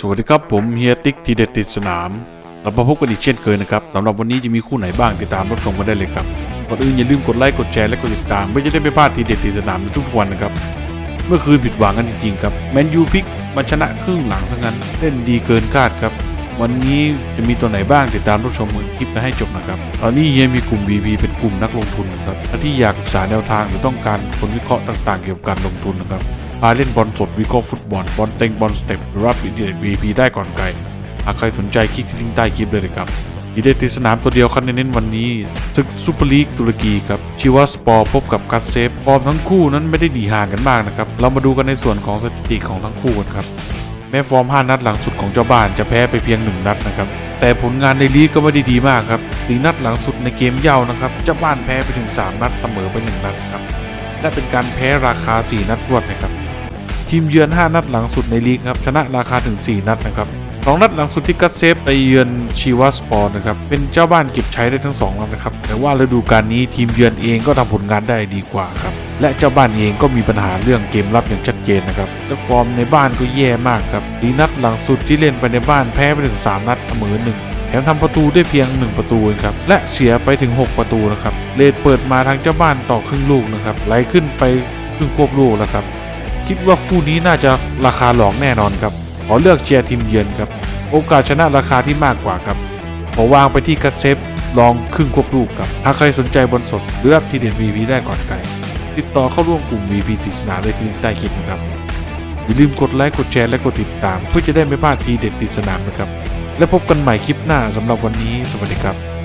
สวัสดีครับผมเฮียติ๊กทีเด็ดติดสนามเรามาพบกันอีกเช่นเคยนะครับสำหรับวันนี้จะมีคู่ไหนบ้างติดตามรับชมกันได้เลยครับก่อนอื่นอย่าลืมกดไลค์กดแชร์และกดติดตามเพื่อจะได้ไม่พลาดทีเด็ดติดสนามในทุกวันนะครับเมื่อคืนผิดหวังกันจริงๆครับแมนยูพิกมาชนะครึ่งหลังซะงั้นเล่นดีเกินคาดครับ วันนี้จะมีตัวไหนบ้างติดตามรับชมมือคลิปนะให้จบนะครับตอนนี้เฮียมีกลุ่ม VP เป็นกลุ่มนักลงทุนครับที่อยากศึกษาแนวทางหรือต้องการคนวิเคราะห์ต่าง ๆ เกี่ยวกับการลงทุนนะครับ พาเล่นบอลสดวิเคราะห์ฟุตบอลบอลเต็งบอลสเต็ปรับอินเทอร์เน็ต VP ได้ก่อนใครหากใครสนใจคลิกที่ลิงก์ใต้คลิปเลยนะครับอีเดติสนามตัวเดียวคันเน้นวันนี้ศึกซูเปอร์ลีกตุรกีครับชิวาสปอร์พบกับกัสเซฟฟอร์มทั้งคู่นั้นไม่ได้ดีห่างกันมากนะครับ เรามาดูกันในส่วนของสถิติของทั้งคู่กันครับ แม้ฟอร์ม 5 นัดหลังสุดของเจ้าบ้านจะแพ้ไปเพียง 1 นัดนะครับ แต่ผลงานในลีกก็ไม่ได้ดีมากครับสีนัดหลังสุดในเกมเย่านะครับ เจ้าบ้านแพ้ไปถึง 3 นัดเสมอไป 1 นัดครับและเป็นการแพ้ราคา 4 นัดรวดนะครับ ทีมเยือน 5 นัดหลังสุดในลีกครับชนะราคาถึง 4 นัดนะครับสองนัดหลังสุดที่กัตเซฟไปเยือนชีวาสปอร์นะครับเป็นเจ้าบ้านเก็บใช้ได้ทั้งสองนัดนะครับแต่ว่าฤดูกาลนี้ทีมเยือนเองก็ทำผลงานได้ดีกว่าครับและเจ้าบ้านเองก็มีปัญหาเรื่องเกมรับอย่างชัดเจนนะครับและฟอร์มในบ้านก็แย่มากครับดีนัดหลังสุดที่เล่นไปในบ้านแพ้ไปถึง 3 นัดเสมอหนึ่งแถมทำประตูได้เพียง 1 ประตูครับและเสียไปถึง 6 ประตูนะครับเลดเปิดมาทางเจ้าบ้านต่อครึ่งลูกนะครับไหลขึ้นไปครึ่งควบลูกแล้วครับ คิดว่าคู่นี้น่าจะราคาหลอกแน่นอนครับ ขอเลือกเชียร์ทีมเยือนครับ โอกาสชนะราคาที่มากกว่าครับขอวางไปที่กัสเซฟลองครึ่งควบลูกครับ ถ้าใครสนใจบอลสดหรือรับทีเด็ด VP ได้ก่อนใครติดต่อเข้าร่วมกลุ่ม VP ติดสนามได้ที่ลิงก์ใต้คลิปนะครับ อย่าลืมกดไลค์กดแชร์และกดติดตาม เพื่อจะได้ไม่พลาดทีเด็ดติดสนามนะครับ และพบกันใหม่คลิปหน้าสำหรับวันนี้สวัสดีครับ